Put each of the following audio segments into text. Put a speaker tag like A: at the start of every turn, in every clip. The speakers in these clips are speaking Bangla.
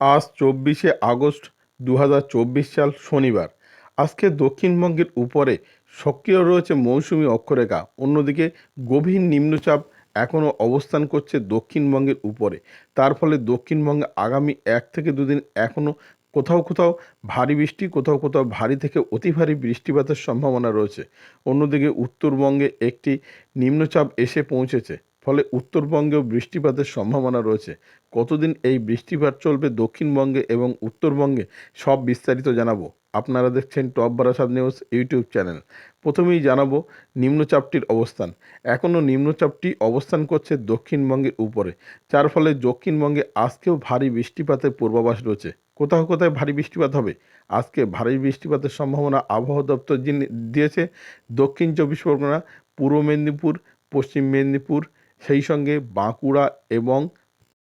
A: আজ চব্বিশে আগস্ট দু হাজার চব্বিশ সাল শনিবার। আজকে দক্ষিণবঙ্গের উপরে সক্রিয় রয়েছে মৌসুমি অক্ষরেখা। অন্যদিকে গভীর নিম্নচাপ এখনও অবস্থান করছে দক্ষিণবঙ্গের উপরে। তার ফলে দক্ষিণবঙ্গে আগামী এক থেকে দুদিন এখনও কোথাও কোথাও ভারী বৃষ্টি, কোথাও কোথাও ভারী থেকে অতি ভারী বৃষ্টিপাতের সম্ভাবনা রয়েছে। অন্যদিকে উত্তরবঙ্গে একটি নিম্নচাপ এসে পৌঁছেছে। ফলে উত্তরবঙ্গেও বৃষ্টিপাতের সম্ভাবনা রয়েছে। কতদিন এই বৃষ্টিপাত চলবে দক্ষিণবঙ্গে এবং উত্তরবঙ্গে সব বিস্তারিত জানাব। আপনারা দেখছেন top Barasat news YouTube channel. প্রথমেই জানাব নিম্নচাপটির অবস্থান। এখনও নিম্নচাপটি অবস্থান করছে দক্ষিণবঙ্গের উপরে, যার ফলে দক্ষিণবঙ্গে আজকেও ভারী বৃষ্টিপাতের পূর্বাভাস রয়েছে। কোথাও কোথায় ভারী বৃষ্টিপাত হবে? আজকে ভারী বৃষ্টিপাতের সম্ভাবনা আবহাওয়া দপ্তর দিয়েছে। দক্ষিণ চব্বিশ পরগনা, পূর্ব মেদিনীপুর, পশ্চিম মেদিনীপুর সেই সঙ্গে বাঁকুড়া এবং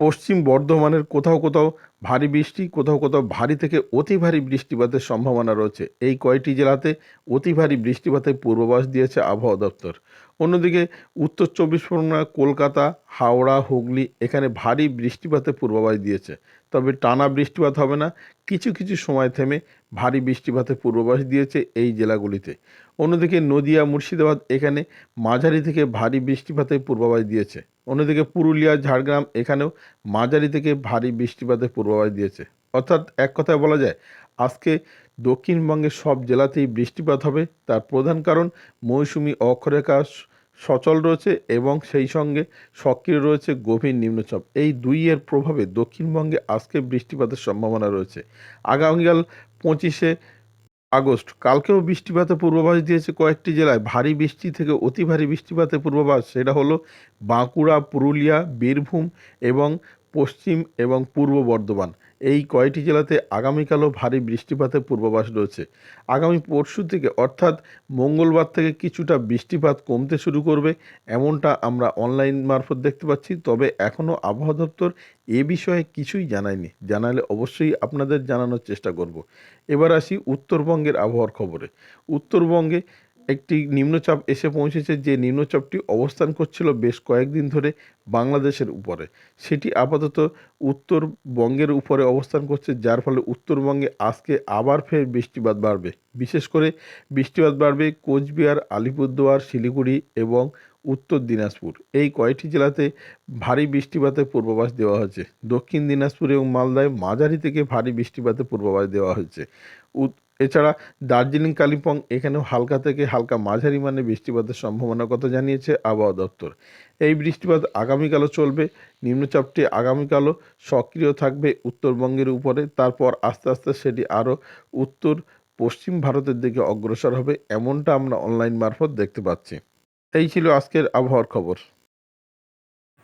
A: পশ্চিম বর্ধমানের কোথাও কোথাও ভারী বৃষ্টি, কোথাও কোথাও ভারী থেকে অতি ভারী বৃষ্টিপাতের সম্ভাবনা রয়েছে। এই কয়টি জেলাতে অতি ভারী বৃষ্টিপাতের পূর্বাভাস দিয়েছে আবহাওয়া দপ্তর। অন্যদিকে উত্তর চব্বিশ পরগনা, কলকাতা, হাওড়া, হুগলি এখানে ভারী বৃষ্টিপাতের পূর্বাভাস দিয়েছে। তবে টানা বৃষ্টিপাত হবে না, কিছু কিছু সময় থেমে ভারী বৃষ্টিপাতের পূর্বাভাস দিয়েছে এই জেলাগুলিতে। অন্যদিকে নদিয়া, মুর্শিদাবাদ এখানে মাঝারি থেকে ভারী বৃষ্টিপাতের পূর্বাভাস দিয়েছে। অন্যদিকে পুরুলিয়া, ঝাড়গ্রাম এখানেও মাঝারি থেকে ভারী বৃষ্টিপাতের পূর্বাভাস দিয়েছে। অর্থাৎ এক কথায় বলা যায়, আজকে দক্ষিণবঙ্গের সব জেলাতেই বৃষ্টিপাত হবে। তার প্রধান কারণ, মৌসুমি অক্ষরেখা সচল রয়েছে এবং সেই সঙ্গে সক্রিয় রয়েছে গভীর নিম্নচাপ। এই দুইয়ের প্রভাবে দক্ষিণবঙ্গে আজকে বৃষ্টিপাতের সম্ভাবনা রয়েছে। আগামীকাল পঁচিশে আগস্ট, কালকেও বৃষ্টিপাতের পূর্বাভাস দিয়েছে কয়েকটি জেলায়। ভারী বৃষ্টি থেকে অতি ভারী বৃষ্টিপাতের পূর্বাভাস, সেটা হলো বাঁকুড়া, পুরুলিয়া, বীরভূম এবং পশ্চিম এবং পূর্ব বর্ধমান। এই কয়টি জেলাতে আগামীকালও ভারী বৃষ্টিপাতের পূর্বাভাস রয়েছে। আগামী পরশু থেকে, অর্থাৎ মঙ্গলবার থেকে কিছুটা বৃষ্টিপাত কমতে শুরু করবে, এমনটা আমরা অনলাইন মারফত দেখতে পাচ্ছি। তবে এখনও আবহাওয়া দপ্তর এ বিষয়ে কিছুই জানায়নি। জানালে অবশ্যই আপনাদের জানানোর চেষ্টা করব। এবার আসি উত্তরবঙ্গের আবহাওয়ার খবরে। উত্তরবঙ্গে একটি নিম্নচাপ এসে পৌঁছেছে যে নিম্নচাপটি অবস্থান করছিল বেশ কয়েকদিন ধরে বাংলাদেশের উপরে। সেটি আপাতত উত্তরবঙ্গের উপরে অবস্থান করছে, যার ফলে উত্তরবঙ্গে আজকে আবার ফের বৃষ্টিপাত বাড়বে। বিশেষ করে বৃষ্টিপাত বাড়বে কোচবিহার, আলিপুরদুয়ার, শিলিগুড়ি এবং উত্তর দিনাজপুর। এই কয়টি জেলাতে ভারী বৃষ্টিপাতের পূর্বাভাস দেওয়া হয়েছে। দক্ষিণ দিনাজপুর এবং মালদায় মাঝারি থেকে ভারী বৃষ্টিপাতের পূর্বাভাস দেওয়া হয়েছে। এছাড়া দার্জিলিং, কালিম্পং এখানেও হালকা থেকে হালকা মাঝারি মানে বৃষ্টিপাতের সম্ভাবনার কথা জানিয়েছে আবহাওয়া দপ্তর। এই বৃষ্টিপাত আগামীকালও চলবে, নিম্নচাপটি আগামীকালও সক্রিয় থাকবে উত্তরবঙ্গের উপরে, তারপর আস্তে আস্তে সেটি আরও উত্তর পশ্চিম ভারতের দিকে অগ্রসর হবে, এমনটা আমরা অনলাইন মারফত দেখতে পাচ্ছি। এই ছিল আজকের আবহাওয়ার খবর।